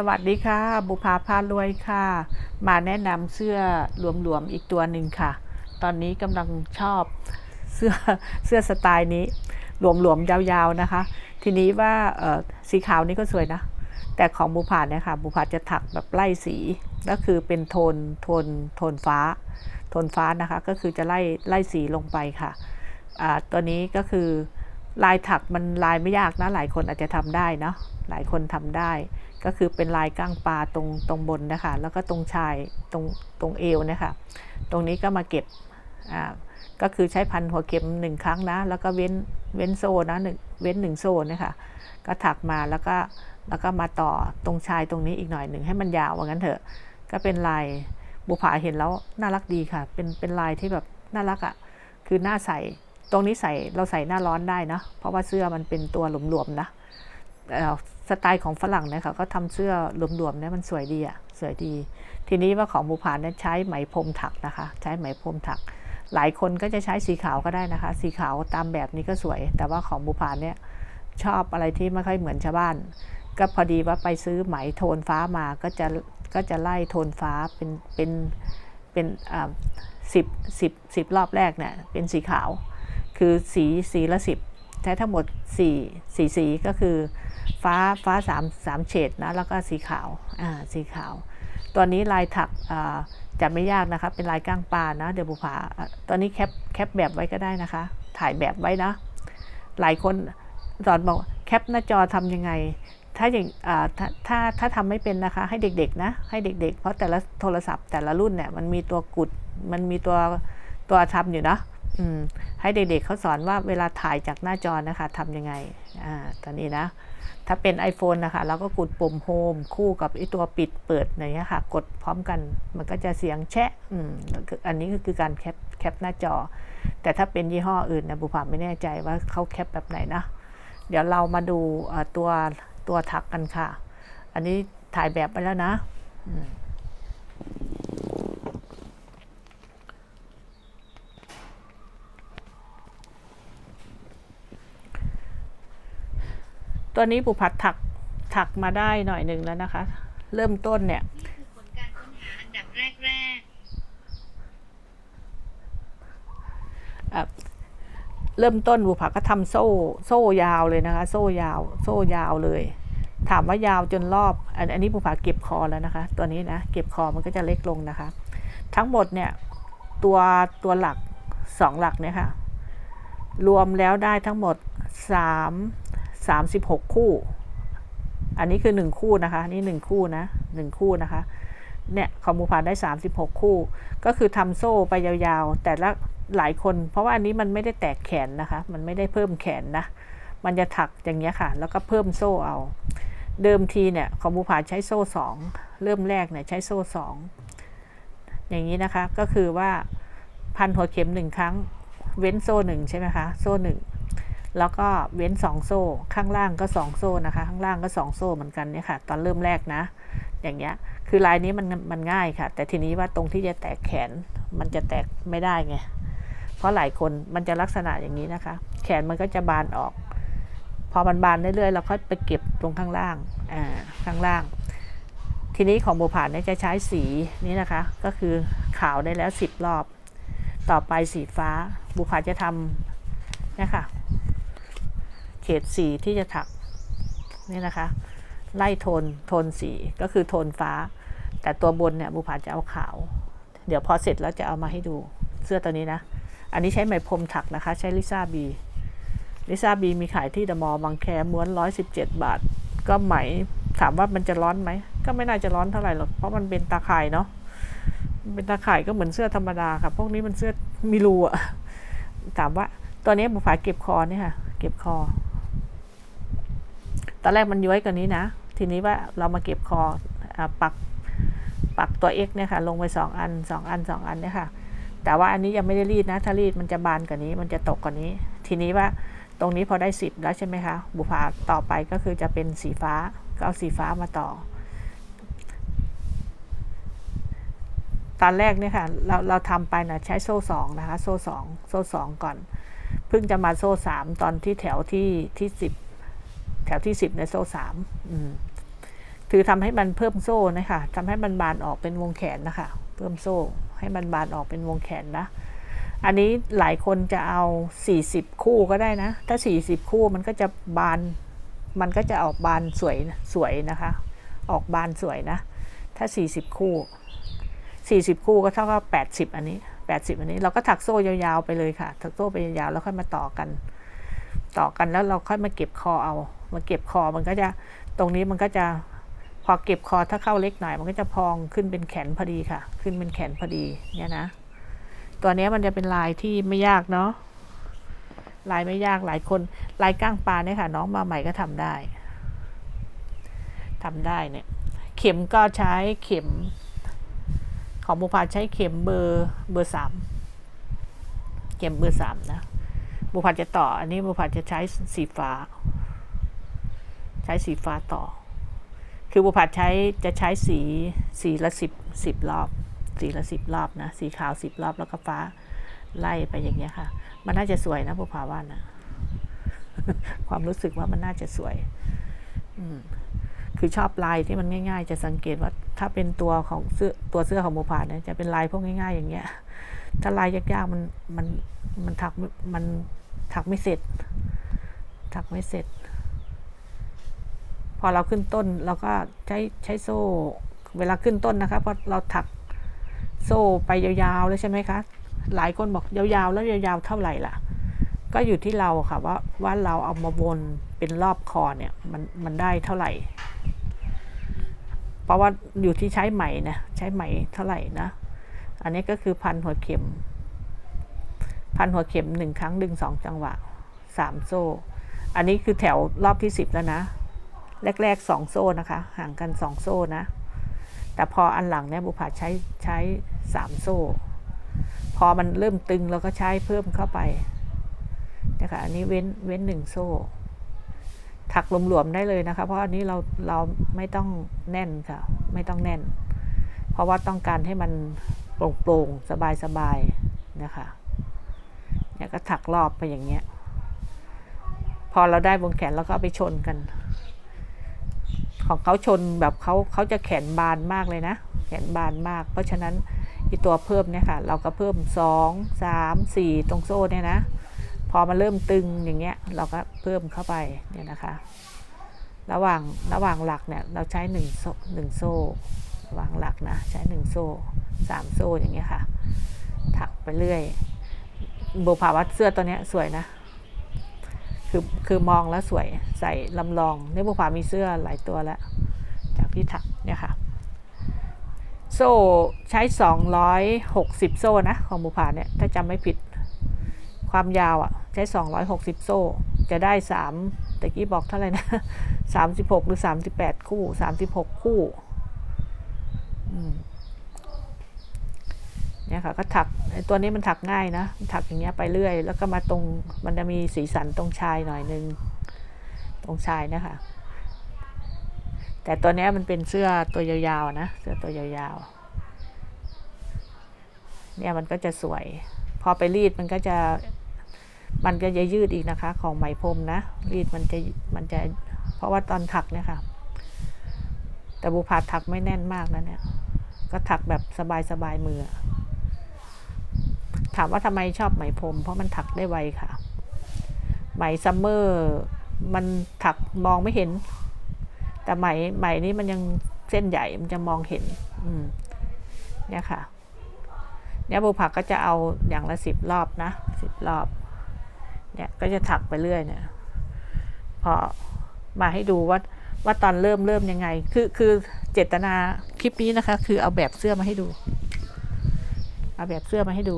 สวัสดีค่ะ บุภาพารวยค่ะ มาแนะนำเสื้อหลวมๆอีกตัวหนึ่งค่ะ ตอนนี้กำลังชอบเสื้อเสื้อสไตล์นี้ หลวมๆยาวๆนะคะ ทีนี้ว่าสีขาวนี่ก็สวยนะ แต่ของบุภาเนี่ยค่ะ บุภาจะถักแบบไล่สีก็คือเป็นโทนโทนโทนฟ้า โทนฟ้านะคะ ก็คือจะไล่ไล่สีลงไปค่ะตัวนี้ก็คือ ลายถักมันลายไม่ยากนะ หลายคนอาจจะทำได้เนาะหลายคนทำได้ ก็คือเป็นลายก้างปลาตรงตรงบนนะคะ แล้วก็ตรงชายตรงตรงเอวนะคะตรงนี้ก็มาเก็บอ่าก็คือใช้พันหัวเข็มหนึ่งครั้งนะ แล้วก็เว้นเว้นโซ่นะหนึ่งเว้นหนึ่งโซ่นะคะก็ถักมาแล้วก็แล้วก็มาต่อตรงชายตรงนี้อีกหน่อยหนึ่งให้มันยาวว่างั้นเถอะ ก็เป็นลายบุผาเห็นแล้วน่ารักดีค่ะ เป็นเป็นลายที่แบบน่ารักอะ่ะคือหน้าใส ตรงนี้ใส่เราใส่หน้าร้อนได้เนาะเพราะว่าเสื้อมันเป็นตัวหลวมๆนะเอ่สไตล์ของฝรั่งเนี่ยค่ะก็ทำเสื้อหลวมๆเนี่ยมันสวยดีอะสวยดี ทีนี้ว่าของบุผานเนี่ยใช้ไหมพรมถักนะคะ ใช้ไหมพรมถัก หลายคนก็จะใช้สีขาวก็ได้นะคะ สีขาวตามแบบนี้ก็สวย แต่ว่าของบุผานเนี่ยชอบอะไรที่ไม่ค่อยเหมือนชาวบ้าน ก็พอดีว่าไปซื้อไหมโทนฟ้ามาก็จะก็จะไล่โทนฟ้าเป็นเป็นเป็นอ่าสิบสิบสิบรอบแรกเนี่ยเป็นสีขาว คือสีสีละสิบใช้ทั้งหมดสี่สีสีก็คือฟ้าฟ้าสามสามเฉดนะแล้วก็สีขาวอ่าสีขาว ตัวนี้ลายถักอ่าจะไม่ยากนะคะเป็นลายก้างปลานะเดี๋ยวบุผาตัวนี้แคปแคปแบบไว้ก็ได้นะคะ ถ่ายแบบไว้นะ หลายคนสอนบอกแคปหน้าจอทำยังไง ถ้าอย่างอ่าถ้าถ้าถ้าทำไม่เป็นนะคะ ให้เด็กๆนะ ให้เด็ก ๆ เพราะแต่ละโทรศัพท์แต่ละรุ่นเนี่ยมันมีตัวกุดมันมีตัวตัวทำอยู่นะ ให้เด็กๆเขาสอนว่าเวลาถ่ายจากหน้าจอนะคะทำยังไงอ่าตอนนี้นะ ถ้าเป็น iPhone นะคะเราก็กดปุ่มโฮมคู่กับไอตัวปิดเปิดอย่างเงี้ยค่ะ กดพร้อมกันมันก็จะเสียงแชะอืมอันนี้ก็คือการแคปแคปหน้าจอ แต่ถ้าเป็นยี่ห้ออื่นนะบุพาไม่แน่ใจว่าเขาแคปแบบไหนนะ เดี๋ยวเรามาดูตัวตัวถักกันค่ะ อันนี้ถ่ายแบบไปแล้วนะ ตัวนี้บุพัดถักถักมาได้หน่อยหนึ่งแล้วนะคะ เริ่มต้นเนี่ยนี่คือผลการค้นหาอันดับแรกอะเริ่มต้นบุผาก็ทำโซ่ โซ่ยาวเลยนะคะ โซ่ยาว โซ่ยาวเลย ถามว่ายาวจนรอบ อันอันนี้บุผาเก็บคอแล้วนะคะ ตัวนี้นะเก็บคอมันก็จะเล็กลงนะคะ ทั้งหมดเนี่ยตัวตัวหลักสองหลักเนี่ยค่ะ รวมแล้วได้ทั้งหมดสาม สามสิบหกคู่ อันนี้คือหนึ่งคู่นะคะ นี่หนึ่งคู่นะหนึ่งคู่นะคะ เนี่ยของบุพาได้36คู่ ก็คือทำโซ่ไปยาวๆ แต่ละหลายคน เพราะว่าอันนี้มันไม่ได้แตกแขนนะคะ มันไม่ได้เพิ่มแขนนะ มันจะถักอย่างเงี้ยค่ะ แล้วก็เพิ่มโซ่เอา เดิมทีเนี่ยของบุพาใช้โซ่2เริ่มแรกเนี่ยใช้โซ่2อย่างนี้นะคะ ก็คือว่าพันหัวเข็มหนึ่งครั้ง เว้นโซ่หนึ่งใช่ไหมคะ โซ่หนึ่ง แล้วก็เว้นสองโซ่ ข้างล่างก็สองโซ่นะคะ ข้างล่างก็สองโซ่เหมือนกันเนี่ยค่ะ ตอนเริ่มแรกนะ อย่างเงี้ย คือลายนี้มันมันง่ายค่ะ แต่ทีนี้ว่าตรงที่จะแตกแขนมันจะแตกไม่ได้ไง เพราะหลายคนมันจะลักษณะอย่างนี้นะคะ แขนมันก็จะบานออก พอมันบานเรื่อยๆเราค่อยไปเก็บตรงข้างล่าง อ่า ข้างล่าง ทีนี้ของโบผ่านเนี่ยจะใช้สีนี้นะคะ ก็คือขาวได้แล้วสิบรอบ ต่อไปสีฟ้า บุผาจะทำเนี่ยค่ะ เขตสีที่จะถักนี่นะคะ ไล่โทนโทนสีก็คือโทนฟ้า แต่ตัวบนเนี่ยบุผาจะเอาขาว เดี๋ยวพอเสร็จแล้วจะเอามาให้ดูเสื้อตัวนี้นะ อันนี้ใช้ไหมพรมถักนะคะ ใช้ลิซ่าบีลิซ่าบีมีขายที่เดอะมอลล์บางแคม้วนร้อยสิบเจ็ดบาท ก็ไหมถามว่ามันจะร้อนไหม ก็ไม่น่าจะร้อนเท่าไหร่หรอกเพราะมันเป็นตาข่ายเนาะเป็นตาข่ายก็เหมือนเสื้อธรรมดาค่ะ พวกนี้มันเสื้อมีรูอะถามว่าตัวนี้บุผาเก็บคอเนี่ยค่ะ เก็บคอ ตอนแรกมันย้วยกว่านี้นะ ทีนี้ว่าเรามาเก็บคออปักปักตัว X เนี่ยค่ะ ลงไปสองอันสองอันสองอันเนี่ยค่ะ แต่ว่าอันนี้ยังไม่ได้รีดนะ ถ้ารีดมันจะบานกว่านี้ มันจะตกกว่านี้ ทีนี้ว่าตรงนี้พอได้สิบแล้วใช่ไหมคะ บุพาต่อไปก็คือจะเป็นสีฟ้า ก็เอาสีฟ้ามาต่อ ตอนแรกเนี่ยค่ะ เราเราทำไปนะใช้โซ่สองนะคะ โซ่สองโซ่สองก่อน เพิ่งจะมาโซ่สามตอนที่แถวที่ที่สิบ แถวที่สิบในโซ่สามถือทำให้มันเพิ่มโซ่นะคะทำให้มันบานออกเป็นวงแขนนะคะ เพิ่มโซ่ให้มันบานออกเป็นวงแขนนะ อันนี้หลายคนจะเอา 40 คู่ก็ได้นะ ถ้า 40 คู่มันก็จะบาน มันก็จะออกบานสวยสวยนะคะ ออกบานสวยนะ ถ้า 40 คู่ 40 คู่ก็เท่ากับ 80 อันนี้ 80 อันนี้เราก็ถักโซ่ยาวๆไปเลยค่ะ ถักโซ่ไปยาวๆแล้วค่อยมาต่อกัน ต่อกันแล้วเราค่อยมาเก็บคอเอา มาเก็บคอมันก็จะตรงนี้มันก็จะพอเก็บคอถ้าเข้าเล็กหน่อย มันก็จะพองขึ้นเป็นแขนพอดีค่ะ ขึ้นเป็นแขนพอดีเนี่ยนะ ตัวนี้มันจะเป็นลายที่ไม่ยากเนาะลายไม่ยากหลายคนลายก้างปลาเนี่ยค่ะ น้องมาใหม่ก็ทำได้ทำได้เนี่ย เข็มก็ใช้เข็ม ของบุพาใช้เข็มเบอร์เบอร์สามเข็มเบอร์สามนะบุพาจะต่อ อันนี้บุพาจะใช้สีฟ้า ใช้สีฟ้าต่อ คือบุพาใช้จะใช้สีสีละสิบสิบรอบ สีละสิบรอบนะ สีขาวสิบรอบแล้วก็ฟ้าไล่ไปอย่างเงี้ยค่ะ มันน่าจะสวยนะบุพาว่านะความรู้สึกว่ามันน่าจะสวย อืมคือชอบลายที่มันง่าย ๆ จะสังเกตว่าถ้าเป็นตัวของเสื้อตัวเสื้อของบุพาเนี่ยจะเป็นลายพวกง่าย ๆ อย่างเงี้ย ถ้าลายยากๆมันมันมันถักม่มันถักไม่เสร็จ ถักไม่เสร็จ พอเราขึ้นต้นเราก็ใช้ใช้โซ่ เวลาขึ้นต้นนะคะพอเราถักโซ่ไปยาวๆแล้วใช่ไหมคะ หลายคนบอกยาวๆ แล้วยาวๆเท่าไหร่ล่ะ ก็อยู่ที่เราค่ะว่าว่าเราเอามาวนเป็นรอบคอเนี่ยมันมันได้เท่าไหร่ เพราะว่าอยู่ที่ใช้ไหมนะใช้ไหมเท่าไหร่นะ อันนี้ก็คือพันหัวเข็ม พันหัวเข็มหนึ่งครั้งดึงสองจังหวะสามโซ่ อันนี้คือแถวรอบที่สิบแล้วนะ แรกๆสองโซ่นะคะ ห่างกันสองโซ่นะ แต่พออันหลังเนี่ยบุพาใช้ใช้สามโซ่ พอมันเริ่มตึงเราก็ใช้เพิ่มเข้าไปนะคะอันนี้เว้นเว้นหนึ่งโซ่ ถักหลวมๆได้เลยนะคะ เพราะอันนี้เราเราไม่ต้องแน่นค่ะ ไม่ต้องแน่น เพราะว่าต้องการให้มันโปร่งๆสบายๆนะคะเนี่ยก็ถักรอบไปอย่างเงี้ย พอเราได้วงแขนเราก็ไปชนกัน ของเขาชนแบบเขาเขาจะแขนบานมากเลยนะ แขนบานมาก เพราะฉะนั้นอีตัวเพิ่มเนี่ยค่ะ เราก็เพิ่มสองสามสี่ตรงโซ่เนี่ยนะ พอมาเริ่มตึงอย่างเงี้ยเราก็เพิ่มเข้าไปเนี่ยนะคะ ระหว่างระหว่างหลักเนี่ยเราใช้หนึ่งโซ่หนึ่งโซ่วางหลักนะใช้หนึ่งโซ่สามโซ่อย่างเงี้ยค่ะ ถักไปเรื่อยโบภาวัดเสื้อตัวเนี้ยสวยนะ คือคือมองแล้วสวยใส่ลำลองเนี่ยบุพามีเสื้อหลายตัวแล้ว จากที่ถักเนี่ยค่ะ โซ่ใช้ 260 โซ่นะของบุพาเนี่ยถ้าจำไม่ผิดความยาวอะ่ะใช้ 260 โซ่จะได้3ตะกี้บอกเท่าไหร่นะ 36 หรือ 38 คู่ 36 คู่อืม เนี่ยค่ะก็ถักตัวนี้มันถักง่ายนะถักอย่างเงี้ยไปเรื่อย แล้วก็มาตรงมันจะมีสีสันตรงชายหน่อยนึงตรงชายนะคะ แต่ตัวเนี้ยมันเป็นเสื้อตัวยาวๆนะเสื้อตัวยาวๆเนี่ยมันก็จะสวย พอไปรีดมันก็จะมันก็จะยืดอีกนะคะ ของไหมพรมนะรีดมันจะมันจะเพราะว่าตอนถักเนี่ยค่ะ แต่บุพาถักไม่แน่นมากนะเนี่ย ก็ถักแบบสบายๆมือ ถามว่าทำไมชอบไหมพรม เพราะมันถักได้ไวค่ะ ไหมซัมเมอร์มันถักมองไม่เห็น แต่ไหมไหมนี้มันยังเส้นใหญ่มันจะมองเห็น อืมเนี่ยค่ะ เนี่ยบุผักก็จะเอาอย่างละสิบรอบนะสิบรอบ เนี่ยก็จะถักไปเรื่อยเนี่ย พอมาให้ดูว่าว่าตอนเริ่มเริ่มยังไง คือคือเจตนาคลิปนี้นะคะ คือเอาแบบเสื้อมาให้ดู เอาแบบเสื้อมาให้ดู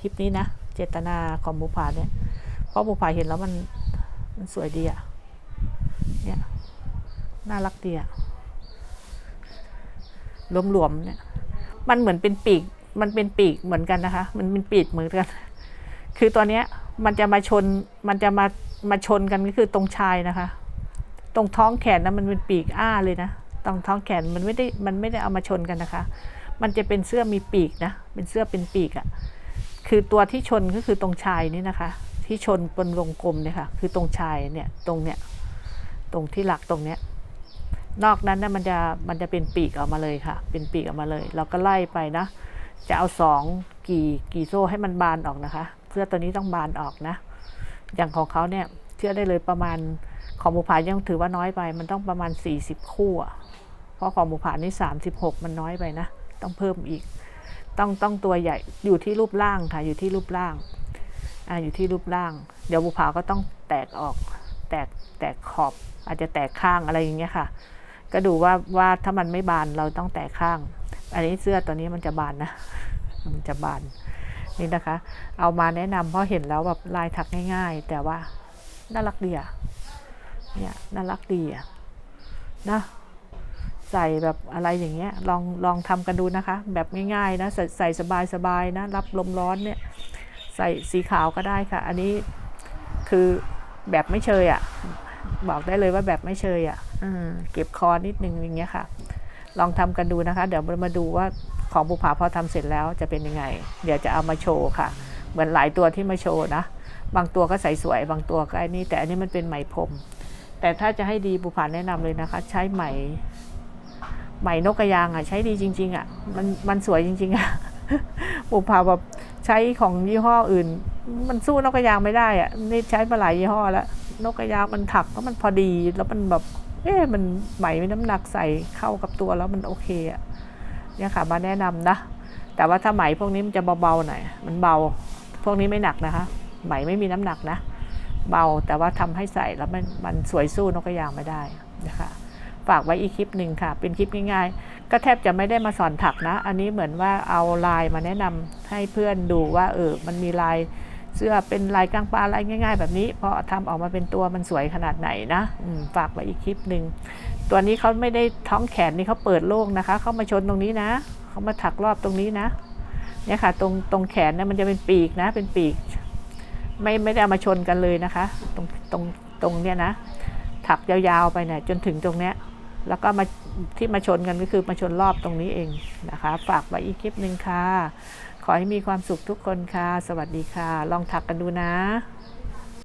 คลิปนี้นะ เจตนาของบุพาเนี่ย เพราะบุพาเห็นแล้วมันมันสวยดีอะเนี่ย น่ารักดีอะหลวมๆเนี่ย มันเหมือนเป็นปีก มันเป็นปีกเหมือนกันนะคะ มันเป็นปีกเหมือนกัน คือตอนเนี้ยมันจะมาชน มันจะมา มาชนกันก็คือตรงชายนะคะ ตรงท้องแขนนะมันเป็นปีกอ้าเลยนะ ตรงท้องแขนมันไม่ได้ มันไม่ได้เอามาชนกันนะคะ มันจะเป็นเสื้อมีปีกนะ เป็นเสื้อเป็นปีกอะ่ะ คือตัวที่ชนก็คือตรงชายนี่นะคะ ที่ชนบนวงกลมเนี่ยค่ะ คือตรงชายเนี่ยตรงเนี้ยตรงที่หลักตรงเนี้ยนอกนั้นนะมันจะมันจะเป็นปีกออกมาเลยค่ะ เป็นปีกออกมาเลย เราก็ไล่ไปนะ จะเอาสองกี่กี่โซ่ให้มันบานออกนะคะ เสื้อตัวนี้ต้องบานออกนะ อย่างของเขาเนี่ยเชื่อได้เลยประมาณของหมูผายังถือว่าน้อยไป มันต้องประมาณ 40 คู่เพราะของหมูผานี่36 มันน้อยไปนะ ต้องเพิ่มอีก ต้องต้องตัวใหญ่อยู่ที่รูปร่างค่ะอยู่ที่รูปร่างอ่าอยู่ที่รูปร่าง เดี๋ยวหมูผาก็ต้องแตกออก แตกแตกขอบ อาจจะแตกข้างอะไรอย่างเงี้ยค่ะ ก็ดูว่าว่าถ้ามันไม่บานเราต้องแตกข้าง อันนี้เสื้อตัวนี้มันจะบานนะ มันจะบานนี่นะคะ เอามาแนะนำเพราะเห็นแล้วแบบลายถักง่าย ๆ แต่ว่าน่ารักดีอะเนี่ยน่ารักดีอะนะ ใส่แบบอะไรอย่างเงี้ยลองลองทำกันดูนะคะ แบบง่ายๆนะใส่ใส่สบายๆนะรับลมร้อนเนี่ยใส่สีขาวก็ได้ค่ะ อันนี้คือแบบไม่เชยอะบอกได้เลยว่าแบบไม่เชยอะอืมเก็บคอนิดนึงอย่างเงี้ยค่ะ ลองทำกันดูนะคะ เดี๋ยวมาดูว่าของบุผาพอทำเสร็จแล้วจะเป็นยังไง เดี๋ยวจะเอามาโชว์ค่ะ เหมือนหลายตัวที่มาโชว์นะบางตัวก็ใส่สวยบางตัวก็ไอ้นี่แต่อันนี้มันเป็นไหมพรมแต่ถ้าจะให้ดีบุผาแนะนำเลยนะคะ ใช้ไหม ไหมนกกระยางอะใช้ดีจริง ๆ อะ มันมันสวยจริง ๆ อะบุผาแบบใช้ของยี่ห้ออื่น มันสู้นกกระยางไม่ได้อะนี่ใช้มาหลายยี่ห้อแล้วนกกระยางมันถักแล้วมันพอดีแล้วมันแบบเอ๊ะมันไหมมีน้ำหนักใส่เข้ากับตัวแล้วมันโอเคอะเนี่ยค่ะมาแนะนำนะแต่ว่าถ้าไหมพวกนี้มันจะเบาๆหน่อยมันเบา พวกนี้ไม่หนักนะคะ ไหมไม่มีน้ำหนักนะ เบาแต่ว่าทำให้ใส่แล้วมันมันสวยสู้นกกระยางไม่ได้นะคะ ฝากไว้อีกคลิปหนึ่งค่ะ เป็นคลิปง่ายๆ ก็แทบจะไม่ได้มาสอนถักนะ อันนี้เหมือนว่าเอาลายมาแนะนำให้เพื่อนดูว่าเออ มันมีลายเสื้อเป็นลายกลางปลาลายง่าย ๆ แบบนี้พอทำออกมาเป็นตัวมันสวยขนาดไหนนะฝากไว้อีกคลิปหนึ่งตัวนี้เขาไม่ได้ท้องแขนนี่เขาเปิดโล่งนะคะเขามาชนตรงนี้นะเขามาถักรอบตรงนี้นะเนี่ยค่ะตรงตรงแขนเนี่ยมันจะเป็นปีกนะ เป็นปีก ไม่ไม่ได้เอามาชนกันเลยนะคะ ตรงตรงตรงเนี้ยนะถักยาวๆไปเนี่ยจนถึงตรงเนี้ย แล้วก็มาที่มาชนกันก็คือมาชนรอบตรงนี้เองนะคะ ฝากไว้อีกคลิปหนึ่งค่ะ ขอให้มีความสุขทุกคนค่ะ สวัสดีค่ะ ลองถักกันดูนะ